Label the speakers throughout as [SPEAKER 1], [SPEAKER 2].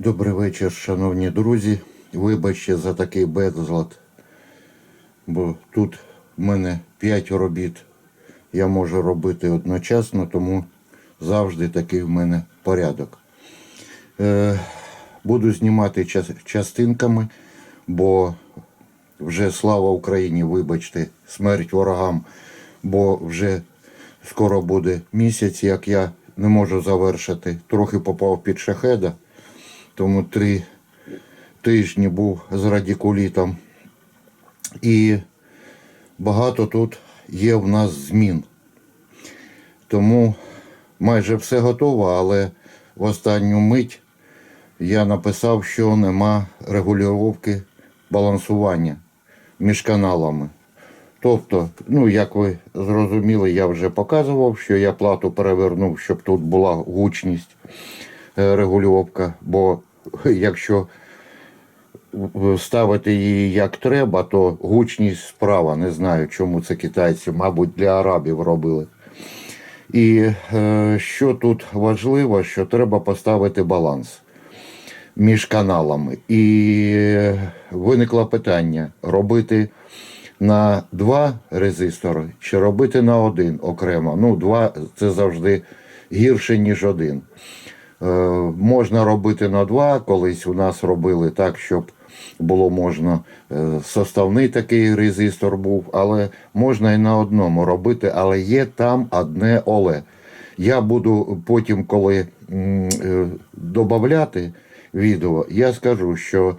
[SPEAKER 1] Добрий вечір, шановні друзі. Вибачте за такий безлад, бо тут в мене 5 робіт. Я можу робити одночасно, тому завжди такий в мене порядок. Е, буду знімати час- частинками, бо вже слава Україні, вибачте, смерть ворогам, бо вже скоро буде місяць, як я не можу завершити. Трохи попав під шахеда, тому три тижні був з радикулітом. І багато тут є в нас змін. Тому майже все готово, але в останню мить я написав, що нема регулювання балансування між каналами. Тобто, ну як ви зрозуміли, я вже показував, що я плату перевернув, щоб тут була гучність е, регулювання, бо якщо ставити її як треба, то гучність справа. Не знаю, чому це китайці, мабуть, для арабів робили. І е, що тут важливо, що треба поставити баланс між каналами. І виникло питання: робити на два резистори чи робити на один окремо. Ну, два це завжди гірше, ніж один. Е, можна робити на два. Колись у нас робили так, щоб було можна е, составний такий резистор був, але можна і на одному робити, але є там одне оле. Я буду потім, коли е, відео, я скажу, що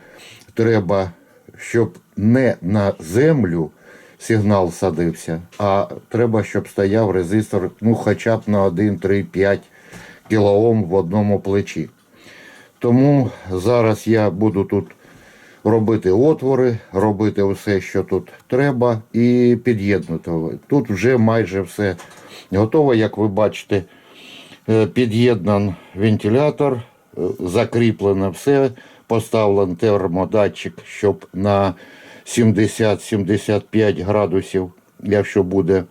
[SPEAKER 1] треба, щоб не на землю сигнал садився, а треба, щоб стояв резистор, ну, хоча б на 1, 3, 5 кілоом в одному плечі. Тому зараз я буду тут робити отвори, робити все, що тут треба, і під'єднувати. Тут вже майже все готово, як ви бачите, Е, під'єднан вентилятор, е, закріплено все, поставлений термодатчик, щоб на 70-75 градусів, якщо буде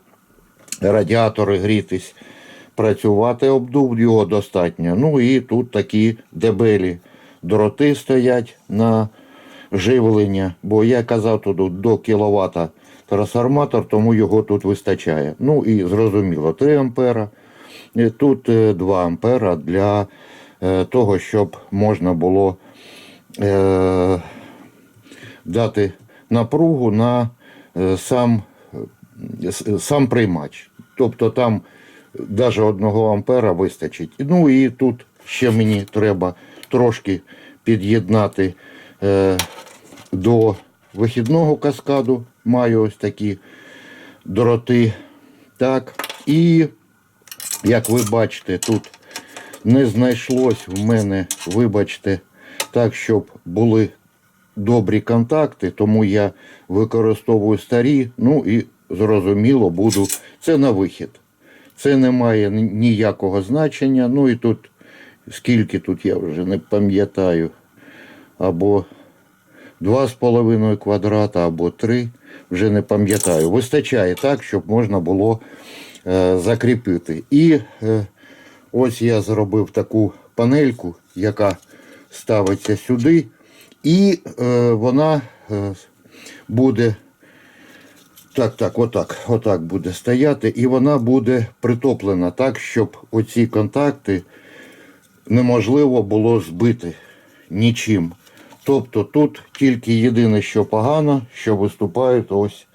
[SPEAKER 1] радіатори грітись, працювати, обдув його достатньо. Ну і тут такі дебелі дроти стоять на живлення, бо я казав тут до кіловат трансформатор, тому його тут вистачає. Ну і зрозуміло, 3 ампера. І Тут е, 2 ампера для е, того, щоб можна було е, дати напругу на е, сам, е, сам приймач. Тобто там навіть 1 ампера вистачить. Ну і тут ще мені треба трошки під'єднати е, до вихідного каскаду. Маю ось такі дроти. Так. І як ви бачите, тут не знайшлось в мене, вибачте, так, щоб були добрі контакти, тому я використовую старі, ну і зрозуміло буду. Це на вихід. Це не має ніякого значення. Ну і тут, скільки тут я вже не пам'ятаю, або 2,5 квадрата, або 3, вже не пам'ятаю. Вистачає так, щоб можна було е, закріпити. І е, ось я зробив таку панельку, яка ставиться сюди, і е, вона е, буде. Так, так, отак, отак буде стояти, і вона буде притоплена так, щоб оці контакти неможливо було збити нічим. Тобто тут тільки єдине, що погано, що виступають ось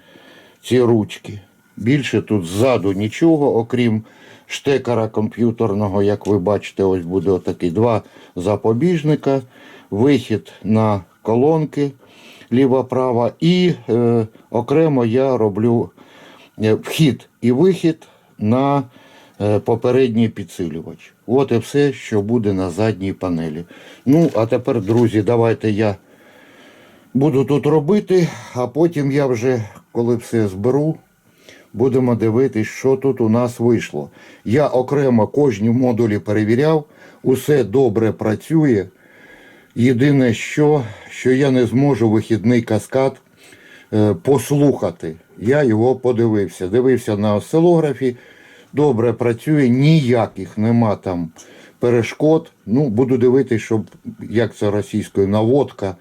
[SPEAKER 1] ці ручки. Більше тут ззаду нічого, окрім штекера комп'ютерного, як ви бачите, ось буде отакий два запобіжника, вихід на колонки ліва-права, і е, окремо я роблю е, вхід і вихід на е, попередній підсилювач. От і все, що буде на задній панелі. Ну, а тепер, друзі, давайте я буду тут робити, а потім я вже, коли все зберу, будемо дивитись, що тут у нас вийшло. Я окремо кожні модулі перевіряв, усе добре працює. Єдине, що, що я не зможу вихідний каскад е, послухати. Я його подивився. Дивився на осцилографі, добре працює, ніяких нема там перешкод. Ну, буду дивитися, щоб як це російською наводка,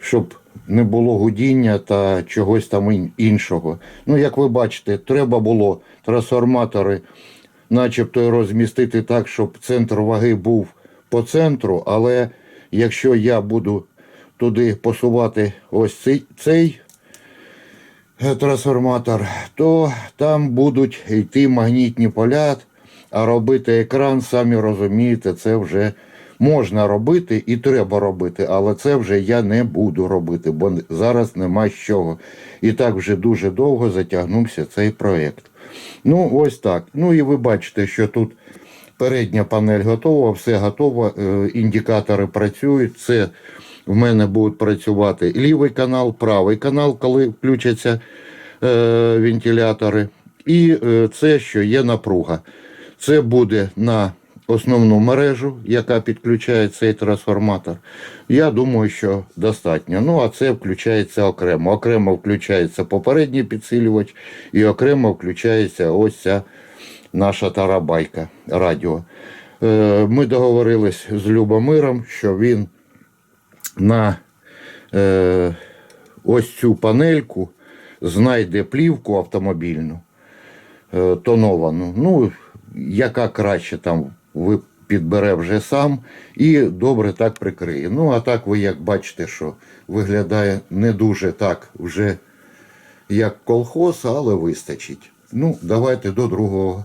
[SPEAKER 1] щоб не було гудіння та чогось там іншого. Ну, як ви бачите, треба було трансформатори, начебто розмістити так, щоб центр ваги був по центру, але якщо я буду туди посувати ось цей, цей е, трансформатор, то там будуть йти магнітні поля, а робити екран, самі розумієте, це вже можна робити і треба робити, але це вже я не буду робити, бо зараз нема з чого. І так вже дуже довго затягнувся цей проєкт. Ну, ось так. Ну і ви бачите, що тут передня панель готова, все готово, е, індикатори працюють. Це в мене будуть працювати лівий канал, правий канал, коли включаться е, вентилятори. І е, це, що є напруга. Це буде на основну мережу, яка підключає цей трансформатор. Я думаю, що достатньо. Ну, а це включається окремо. Окремо включається попередній підсилювач, і окремо включається ось ця наша тарабайка радіо. Е, Ми договорились з Любомиром, що він на е, ось цю панельку знайде плівку автомобільну е, тоновану. Ну, яка краще там ви підбере вже сам і добре так прикриє. Ну, а так ви як бачите, що виглядає не дуже так вже як колхоз, але вистачить. Ну, давайте до другого.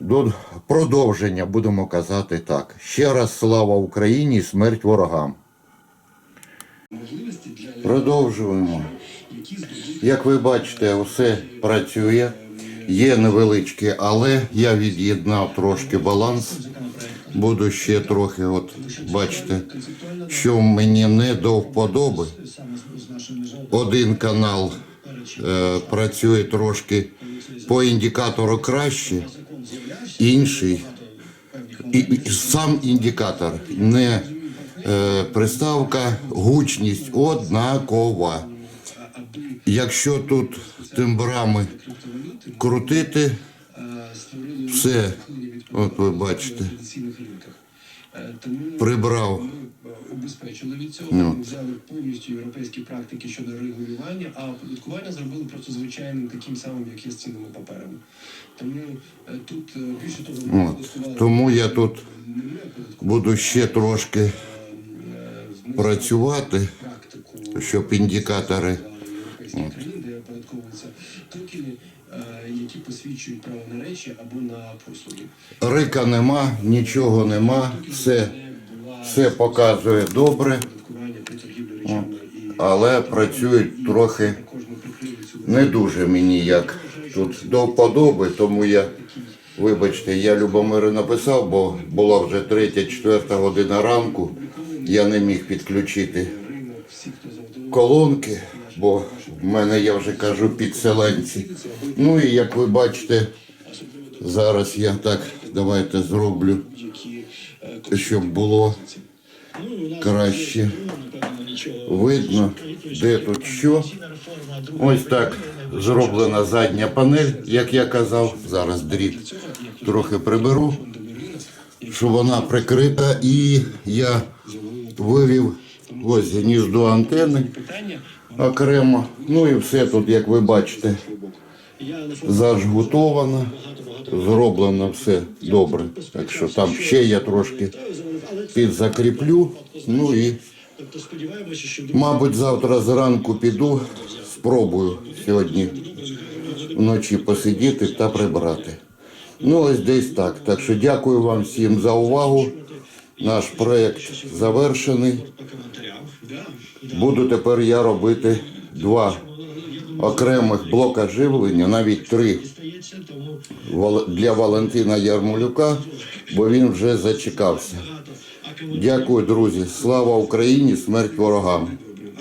[SPEAKER 1] До продовження будемо казати так. Ще раз слава Україні, смерть ворогам. Продовжуємо. Як ви бачите, все працює. Є невеличкі, але я від'єднав трошки баланс. Буду ще трохи, от бачите, що мені не до вподоби. Один канал е, працює трошки по індикатору краще, інший і, і сам індикатор, не е, приставка, гучність однакова. Якщо тут тембрами крутити, все, от ви бачите, прибрав.
[SPEAKER 2] Обезпечили від цього,
[SPEAKER 1] Ну.
[SPEAKER 2] ми взяли повністю європейські практики щодо регулювання, а оподаткування зробили просто звичайним таким самим, як є з цінними паперами. Тому е, тут е, більше того, ми
[SPEAKER 1] От. Тому я тут
[SPEAKER 2] ми
[SPEAKER 1] буду ще трошки
[SPEAKER 2] е,
[SPEAKER 1] працювати, щоб індикатори.
[SPEAKER 2] де оподатковуються токени, е, які посвідчують право на речі або на послуги.
[SPEAKER 1] Рика нема, нічого нема, все, все показує добре, але працюють трохи не дуже мені як тут до вподоби, тому я, вибачте, я Любомиру написав, бо була вже третя, четверта година ранку. Я не міг підключити колонки, бо в мене, я вже кажу, підселенці. Ну і як ви бачите, зараз я так давайте зроблю, щоб було краще видно, де тут що. Ось так зроблена задня панель, як я казав. Зараз дріт трохи приберу, щоб вона прикрита. І я вивів ось гніздо
[SPEAKER 2] питання.
[SPEAKER 1] Окремо. Ну і все тут, як ви бачите, зажгутовано, зроблено все добре. Так що там ще я трошки підзакріплю. Ну і Мабуть, завтра зранку піду, спробую сьогодні вночі посидіти та прибрати. Ну, ось десь так. Так що дякую вам всім за увагу. Наш проєкт завершений. Буду тепер я робити два окремих блока живлення, навіть три для Валентина Ярмолюка, бо він вже зачекався. Дякую, друзі. Слава Україні, смерть ворогам.